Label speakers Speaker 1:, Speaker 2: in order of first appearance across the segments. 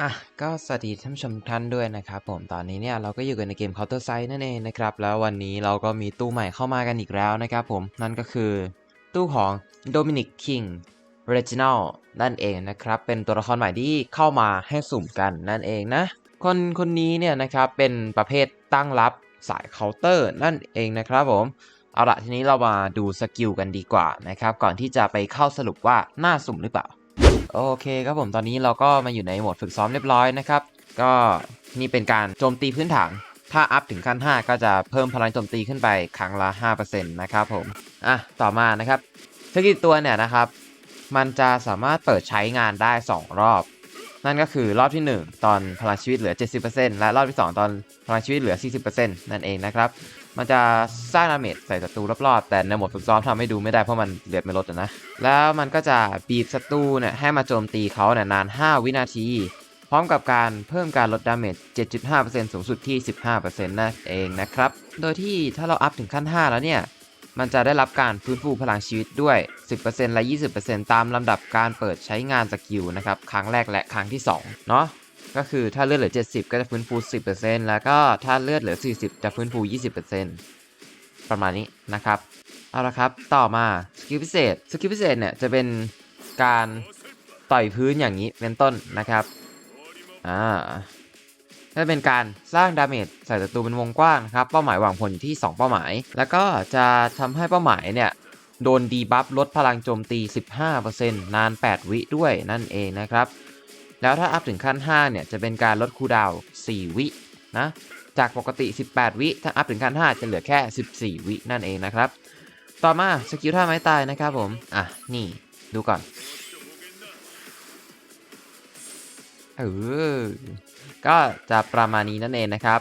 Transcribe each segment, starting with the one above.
Speaker 1: อะก็สวัสดีท่านผู้ชมท่านด้วยนะครับผมตอนนี้เนี่ยเราก็อยู่กันในเกม Counter Strike นั่นเองนะครับแล้ววันนี้เราก็มีตู้ใหม่เข้ามากันอีกแล้วนะครับผมนั่นก็คือ ตู้ของ Dominic King Reginal นั่นเองนะครับเป็นตัวละครใหม่ที่เข้ามาให้สุ่มกันนั่นเองนะ คนคนนี้เนี่ยนะครับเป็นประเภทตั้งรับสายเคาน์เตอร์นั่นเองนะครับผมเอาละทีนี้เรามาดูสกิลกันดีกว่านะครับก่อนที่จะไปเข้าสรุปว่าน่าสุ่มหรือเปล่า โอเคครับผมตอนนี้เราก็มาอยู่ในโหมดฝึกซ้อมเรียบร้อยนะครับ ก็นี่เป็นการโจมตีพื้นฐาน ถ้าอัพถึงขั้น 5 ก็จะเพิ่มพลังโจมตีขึ้นไปครั้งละ 5%นะครับผม อะ ต่อมานะครับสกิลตัวเนี่ยนะครับ มันจะสามารถเปิดใช้งานได้ 2 รอบ นั่นก็คือรอบที่ 1 ตอนพลังชีวิตเหลือ 70%และรอบที่ 2 ตอนพลังชีวิตเหลือ 40%นั่นเองนะครับ มันจะสร้างดาเมจใส่ศัตรูรอบๆ แต่ในโหมดฝึกซ้อมทำให้ดูไม่ได้เพราะมันเลือดไม่ลดนะ แล้วมันก็จะบีบศัตรูเนี่ยให้มาโจมตีเขาเนี่ยนาน 5 วินาที พร้อมกับการเพิ่มการลดดาเมจ 7.5%สูงสุดที่ 15%นั่นเองนะครับ โดยที่ถ้าเราอัพถึงขั้น 5 แล้วเนี่ย มันจะได้รับการฟื้นฟูพลังชีวิตด้วย 10%และ 20%ตามลำดับการเปิดใช้งานสกิลนะครับ ครั้งแรกและครั้งที่ 2 เนาะก็คือถ้าเลือดเหลือ 70 ก็จะฟื้นฟู 10%แล้วก็ถ้าเลือดเหลือ 40 จะฟื้นฟู 20%ประมาณนี้นะครับ เอาละครับ ต่อมาสกิลพิเศษ สกิลพิเศษเนี่ยจะเป็นการต่อยพื้นอย่างนี้เป็นต้นนะครับ อ่า ก็เป็นการสร้างดาเมจใส่ศัตรูเป็นวงกว้างนะครับ เป้าหมายหวังผลที่ 2 เป้าหมาย แล้วก็จะทำให้เป้าหมายเนี่ยโดนดีบัฟลดพลังโจมตี 15%นาน 8 วิด้วยนั่นเองนะครับ แล้วถ้าอัพถึงขั้น 5 เนี่ย จะเป็นการลดคูดาว 4 วินะ จากปกติ 18 วิ ถ้าอัพถึงขั้น 5 จะเหลือแค่ 14 วินั่นเองนะครับ ต่อมาสกิลท่าไม้ตายนะครับผม อะ นี่ดูก่อน เออก็จะประมาณนี้นั่นเองนะครับ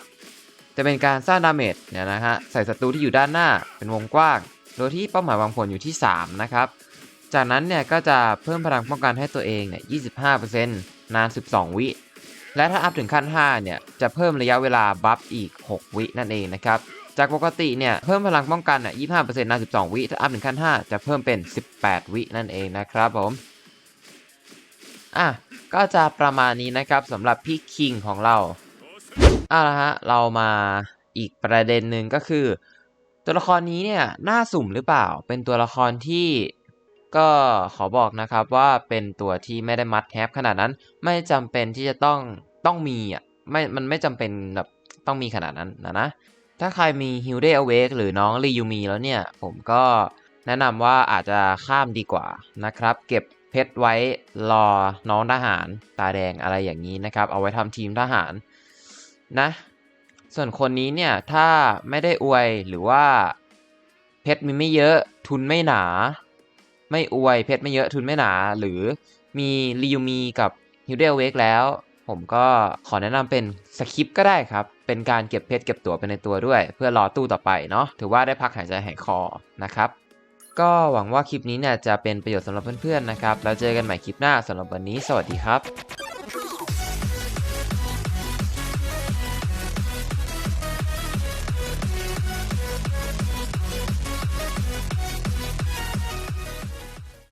Speaker 1: จะเป็นการสร้างดาเมจเนี่ยนะฮะใส่ศัตรูที่อยู่ด้านหน้าเป็นวงกว้าง โดยที่เป้าหมายวางผลอยู่ที่ 3 นะครับ จากนั้นเนี่ยก็จะเพิ่มพลังป้องกันให้ตัวเองเนี่ย 25%นาน 12 วิ และถ้าอัพถึงขั้น 5 เนี่ย จะเพิ่มระยะเวลาบัฟอีก 6 วินั่นเองนะครับจากปกติเนี่ยเพิ่มพลังป้องกันอะ25%นาน12 วิถ้าอัพถึงขั้น 5 จะเพิ่มเป็น 18 วินั่นเองนะครับผม อะ ก็จะประมาณนี้นะครับสำหรับพี่คิงของเราเอาละฮะเรามาอีกประเด็นหนึ่งก็คือ ตัวละครนี้เนี่ยน่าสุ่มหรือเปล่า เป็นตัวละครที่ก็ขอบอกนะครับว่าเป็นตัวที่ไม่ได้มัดแฮปขนาดนั้น ไม่จำเป็นที่จะต้องต้องมีอะไม่มันไม่จำเป็นแบบต้องมีขนาดนั้นนะนะถ้าใครมีฮิวเดอเวกหรือน้องรียูมีแล้วเนี่ย ผมก็แนะนำว่าอาจจะข้ามดีกว่านะครับ เก็บ ชรไว้รอน้องทหารตาแดงอะไรอย่างนี้นะครับ เอาไว้ทำทีมทหารนะ ส่วนคนนี้เนี่ยถ้าไม่ได้อวยหรือว่าเพชรมีไม่เยอะทุนไม่หนา ไม่อวยเพชรไม่เยอะทุนไม่หนา หรือมีรียูมีกับฮิวเดลเวกแล้ว ผมก็ขอแนะนำเป็นสคริปต์ก็ได้ครับ เป็นการเก็บเพชรเก็บตั๋วไปในตัวด้วย เพื่อรอตู้ต่อไปเนาะถือว่าได้พักหายใจหายคอนะครับ ก็หวังว่าคลิปนี้เนี่ยจะเป็นประโยชน์สำหรับเพื่อนๆนะครับ แล้วเจอกันใหม่คลิปหน้าสำหรับวันนี้ สวัสดีครับ